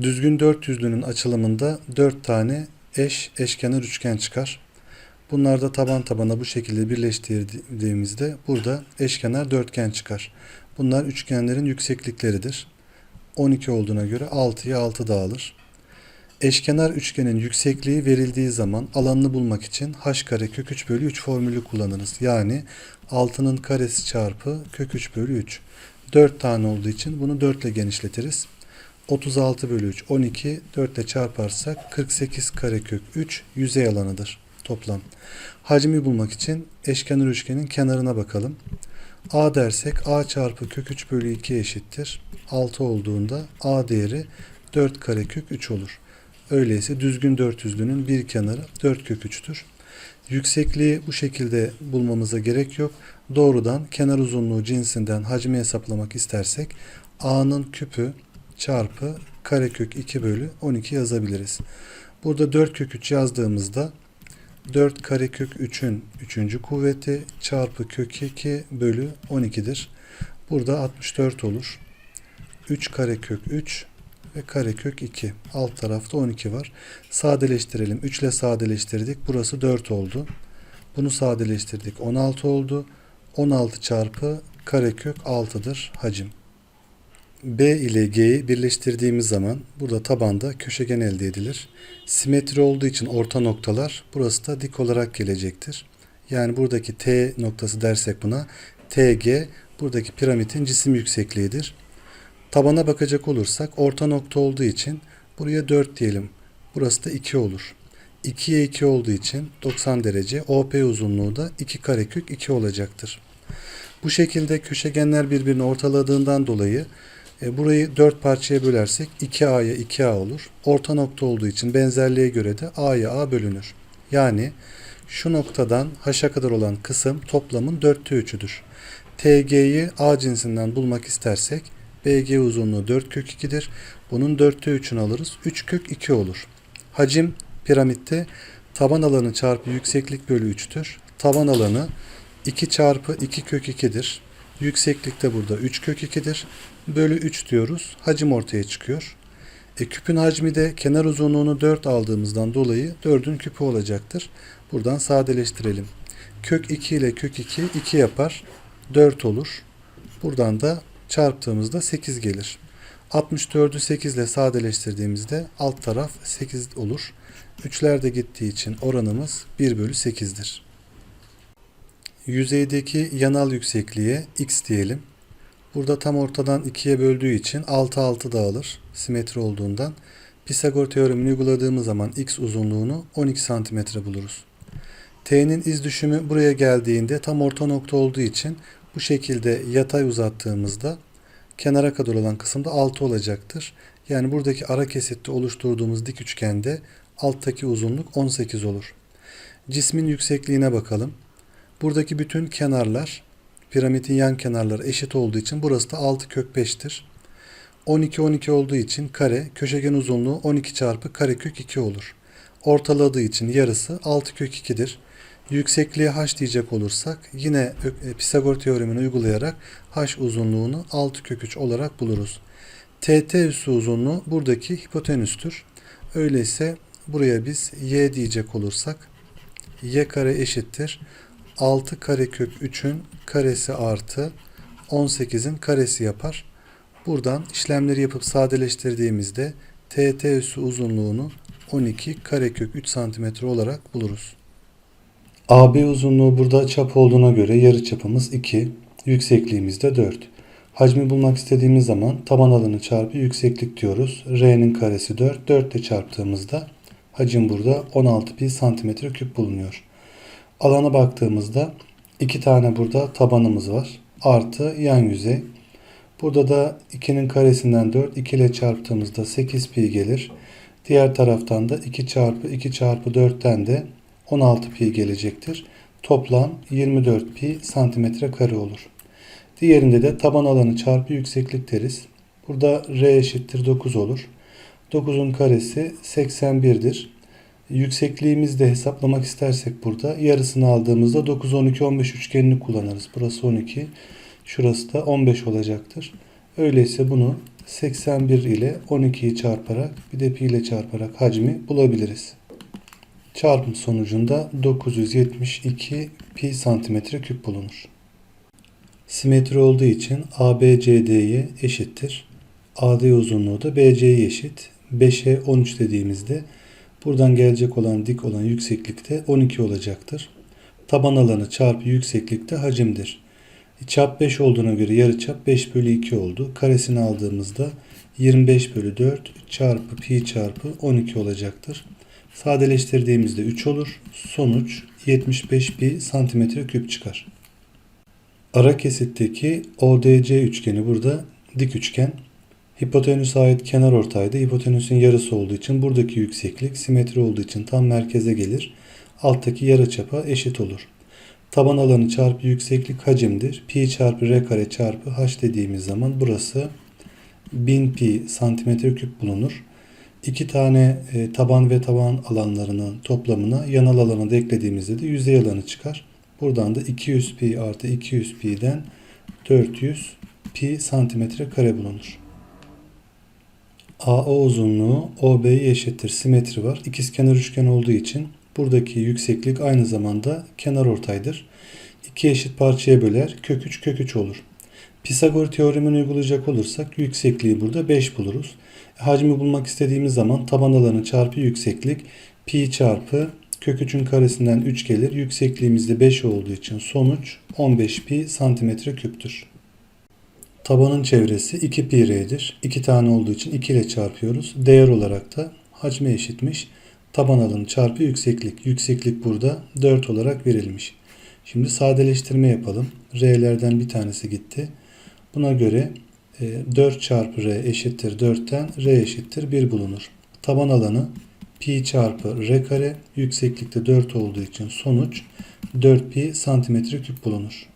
Düzgün dört yüzlünün açılımında 4 tane eş eşkenar üçgen çıkar. Bunlar da taban tabana bu şekilde birleştirdiğimizde burada eşkenar dörtgen çıkar. Bunlar üçgenlerin yükseklikleridir. 12 olduğuna göre 6'ya 6 dağılır. Eşkenar üçgenin yüksekliği verildiği zaman alanını bulmak için h kare kök 3 bölü 3 formülü kullanırız. Yani 6'nın karesi çarpı kök 3 bölü 3. 4 tane olduğu için bunu 4 ile genişletiriz. 36 bölü 3 12 4 ile çarparsak 48 karekök 3 yüzey alanıdır toplam. Hacmi bulmak için eşkenar üçgenin kenarına bakalım. A dersek A çarpı kök 3 bölü 2 eşittir. 6 olduğunda A değeri 4 karekök 3 olur. Öyleyse düzgün dörtüzlünün bir kenarı 4 kök 3'tür. Yüksekliği bu şekilde bulmamıza gerek yok. Doğrudan kenar uzunluğu cinsinden hacmi hesaplamak istersek A'nın küpü çarpı karekök 2 bölü 12 yazabiliriz. Burada 4 kök 3 yazdığımızda 4 karekök 3'ün 3. kuvveti çarpı kök 2 bölü 12'dir. Burada 64 olur. 3 karekök 3 ve karekök 2. Alt tarafta 12 var. Sadeleştirelim. 3 ile sadeleştirdik. Burası 4 oldu. Bunu sadeleştirdik. 16 oldu. 16 çarpı karekök 6'dır hacim. B ile G'yi birleştirdiğimiz zaman burada tabanda köşegen elde edilir. Simetri olduğu için orta noktalar burası da dik olarak gelecektir. Yani buradaki T noktası dersek buna TG buradaki piramidin cisim yüksekliğidir. Tabana bakacak olursak orta nokta olduğu için buraya 4 diyelim. Burası da 2 olur. 2'ye 2 olduğu için 90 derece OP uzunluğu da 2 karekök 2 olacaktır. Bu şekilde köşegenler birbirini ortaladığından dolayı e, burayı 4 parçaya bölersek 2A'ya 2A olur. Orta nokta olduğu için benzerliğe göre de A'ya A bölünür. Yani şu noktadan H'a kadar olan kısım toplamın 4'te 3'üdür. TG'yi A cinsinden bulmak istersek BG uzunluğu 4 kök 2'dir. Bunun 4'te 3'ünü alırız. 3 kök 2 olur. Hacim piramitte taban alanı çarpı yükseklik bölü 3'tür. Taban alanı 2 çarpı 2 kök 2'dir. Yükseklik de burada 3 kök 2'dir. Bölü 3 diyoruz. Hacim ortaya çıkıyor. E, küpün hacmi de kenar uzunluğunu 4 aldığımızdan dolayı 4'ün küpü olacaktır. Buradan sadeleştirelim. Kök 2 ile kök 2 2 yapar. 4 olur. Buradan da çarptığımızda 8 gelir. 64'ü 8 ile sadeleştirdiğimizde alt taraf 8 olur. 3'ler de gittiği için oranımız 1 bölü 8'dir. Yüzeydeki yanal yüksekliğe x diyelim. Burada tam ortadan ikiye böldüğü için 6 6 dağılır. Simetri olduğundan. Pisagor teoremini uyguladığımız zaman x uzunluğunu 12 cm buluruz. T'nin iz düşümü buraya geldiğinde tam orta nokta olduğu için bu şekilde yatay uzattığımızda kenara kadar olan kısımda 6 olacaktır. Yani buradaki ara kesitte oluşturduğumuz dik üçgende alttaki uzunluk 18 olur. Cismin yüksekliğine bakalım. Buradaki bütün kenarlar piramidin yan kenarları eşit olduğu için burası da 6 kök 5'tir. 12 12 olduğu için kare köşegen uzunluğu 12 çarpı kare kök 2 olur. Ortaladığı için yarısı 6 kök 2'dir. Yüksekliğe h diyecek olursak yine e, Pisagor teoremini uygulayarak h uzunluğunu 6 kök 3 olarak buluruz. TT üssü uzunluğu buradaki hipotenüstür. Öyleyse buraya biz y diyecek olursak y kare eşittir 6 karekök 3'ün karesi artı 18'in karesi yapar. Buradan işlemleri yapıp sadeleştirdiğimizde TT üssü uzunluğunu 12 karekök 3 cm olarak buluruz. AB uzunluğu burada çap olduğuna göre yarı çapımız 2, yüksekliğimiz de 4. Hacmi bulmak istediğimiz zaman taban alanı çarpı yükseklik diyoruz. R'nin karesi 4, 4 ile çarptığımızda hacim burada 16 pi santimetre küp bulunuyor. Alana baktığımızda iki tane burada tabanımız var. Artı yan yüzey. Burada da 2'nin karesinden 4, 2 ile çarptığımızda 8 pi gelir. Diğer taraftan da 2 çarpı 2 çarpı 4'ten de 16 pi gelecektir. Toplam 24 pi santimetre kare olur. Diğerinde de taban alanı çarpı yükseklik deriz. Burada r eşittir 9 olur. 9'un karesi 81'dir. Yüksekliğimizi de hesaplamak istersek burada yarısını aldığımızda 9, 12, 15 üçgenini kullanırız. Burası 12, şurası da 15 olacaktır. Öyleyse bunu 81 ile 12'yi çarparak bir de pi ile çarparak hacmi bulabiliriz. Çarpım sonucunda 972 pi santimetre küp bulunur. Simetri olduğu için ABCD'ye eşittir. AD uzunluğu da BC'ye eşit. 5'e 13 dediğimizde buradan gelecek olan dik olan yükseklikte 12 olacaktır. Taban alanı çarpı yükseklikte hacimdir. Çap 5 olduğuna göre yarıçap 5 bölü 2 oldu. Karesini aldığımızda 25 bölü 4 çarpı pi çarpı 12 olacaktır. Sadeleştirdiğimizde 3 olur. Sonuç 75 pi santimetre küp çıkar. Ara kesitteki ODC üçgeni burada dik üçgen. Hipotenüse ait kenar ortayda hipotenüsün yarısı olduğu için buradaki yükseklik simetri olduğu için tam merkeze gelir. Alttaki yarıçapa eşit olur. Taban alanı çarpı yükseklik hacimdir. Pi çarpı r kare çarpı h dediğimiz zaman burası 1000 pi santimetre küp bulunur. İki tane e, taban ve taban alanlarının toplamına yanal alanı da eklediğimizde de yüzey alanı çıkar. Buradan da 200 pi artı 200 pi'den 400 pi santimetre kare bulunur. AO uzunluğu OB'ye eşittir. Simetri var. İkizkenar üçgen olduğu için buradaki yükseklik aynı zamanda kenar ortaydır. İki eşit parçaya böler. Kök 3 kök 3 olur. Pisagor teoremini uygulayacak olursak yüksekliği burada 5 buluruz. Hacmi bulmak istediğimiz zaman taban alanı çarpı yükseklik pi çarpı kök 3'ün karesinden 3 gelir. Yüksekliğimiz de 5 olduğu için sonuç 15 pi santimetre küptür. Tabanın çevresi 2 pi r'dir. 2 tane olduğu için 2 ile çarpıyoruz. Değer olarak da hacme eşitmiş. Taban alanı çarpı yükseklik. Yükseklik burada 4 olarak verilmiş. Şimdi sadeleştirme yapalım. R'lerden bir tanesi gitti. Buna göre 4 çarpı r eşittir 4'ten r eşittir 1 bulunur. Taban alanı pi çarpı r kare yükseklikte 4 olduğu için sonuç 4 pi santimetre küp bulunur.